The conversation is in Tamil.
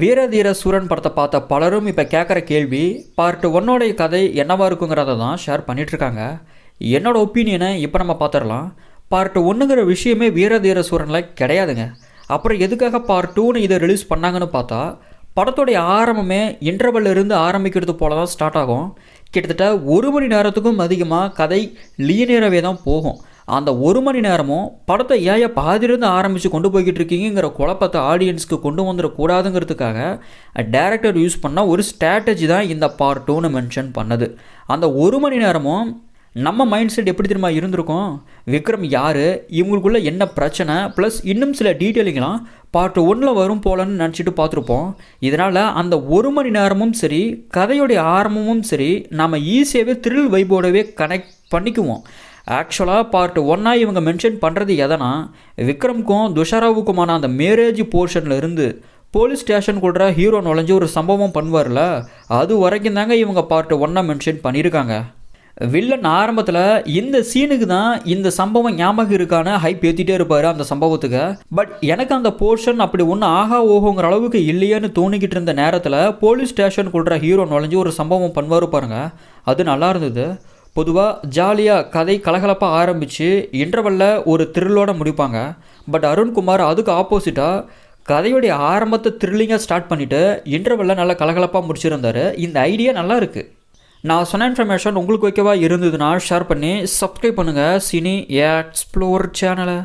வீரதீர சூரன் படத்தை பார்த்த பலரும் இப்போ கேட்குற கேள்வி பார்ட் ஒன்னோடைய கதை என்னவாக இருக்குங்கிறத தான் ஷேர் பண்ணிகிட்ருக்காங்க என்னோடய ஒப்பீனியனை இப்போ நம்ம பார்த்துடலாம் பார்ட் ஒன்றுங்கிற விஷயமே வீரதீர சூரனில் கிடையாதுங்க. அப்புறம் எதுக்காக பார்ட் டூன்னு இதை ரிலீஸ் பண்ணாங்கன்னு பார்த்தா படத்துடைய ஆரம்பமே இன்டர்வல்ல இருந்து ஆரம்பிக்கிறது போல தான் ஸ்டார்ட் ஆகும். கிட்டத்தட்ட ஒரு மணி நேரத்துக்கும் அதிகமாக கதை லீனியராகவே தான் போகும். அந்த ஒரு மணி நேரமும் படத்தை ஏன் பாதிலிருந்து ஆரம்பித்து கொண்டு போய்கிட்டு இருக்கீங்கிற குழப்பத்தை ஆடியன்ஸ்க்கு கொண்டு வந்துடக்கூடாதுங்கிறதுக்காக டேரக்டர் யூஸ் பண்ண ஒரு ஸ்ட்ராட்டஜி தான் இந்த பார்ட் டூன்னு மென்ஷன் பண்ணது. அந்த ஒரு மணி நேரமும் நம்ம மைண்ட் செட் எப்படி தெரியுமா இருந்திருக்கும்? விக்ரம் யார்? இவங்களுக்குள்ள என்ன பிரச்சனை? ப்ளஸ் இன்னும் சில டீட்டெயிலிங்லாம் பார்ட் ஒன்றில் வரும் போலன்னு நினச்சிட்டு பார்த்துருப்போம். இதனால் அந்த ஒரு மணி நேரமும் சரி கதையுடைய ஆரம்பமும் சரி நாம் ஈஸியாகவே த்ரில் வைபோடவே கனெக்ட் பண்ணிக்குவோம். ஆக்சுவலாக பார்ட் ஒன்னாக இவங்க மென்ஷன் பண்ணுறது எதனா விக்ரம்க்கும் துஷாராவுக்குமான அந்த மேரேஜ் போர்ஷனில் இருந்து போலீஸ் ஸ்டேஷன் கூட ஹீரோ நுழைஞ்சு ஒரு சம்பவம் பண்ணுவார்ல அது வரைக்கும் தாங்க இவங்க பார்ட் ஒன்னாக மென்ஷன் பண்ணியிருக்காங்க வில்லன் ஆரம்பத்தில் இந்த சீனுக்கு தான் இந்த சம்பவம் ஞாபகம் இருக்கான ஹைப் ஏற்றிட்டே இருப்பார் அந்த சம்பவத்துக்கு. பட் எனக்கு அந்த போர்ஷன் அப்படி ஒன்றும் ஆகா ஓஹோங்கிற அளவுக்கு இல்லையேன்னு தோணிக்கிட்டு இருந்த நேரத்தில் போலீஸ் ஸ்டேஷன் கொள்கிற ஹீரோ நுழைஞ்சு ஒரு சம்பவம் பண்ணுவார் பாருங்க. அது நல்லா இருந்தது. பொதுவாக ஜாலியாக கதை கலகலப்பாக ஆரம்பித்து இன்டர்வல்ல ஒரு த்ரில்லோட முடிப்பாங்க. பட் அருண்குமார் அதுக்கு ஆப்போசிட்டாக கதையுடைய ஆரம்பத்தை த்ரில்லிங்காக ஸ்டார்ட் பண்ணிவிட்டு இன்டர்வல்ல நல்லா கலகலப்பாக முடிச்சிருந்தாரு. இந்த ஐடியா நல்லா இருக்குது நான் சொன்ன இன்ஃபர்மேஷன் உங்களுக்கு ஓகேவா இருந்ததுன்னா ஷேர் பண்ணி சப்ஸ்கிரைப் பண்ணுங்கள் சினி எக்ஸ்ப்ளோர் சேனலை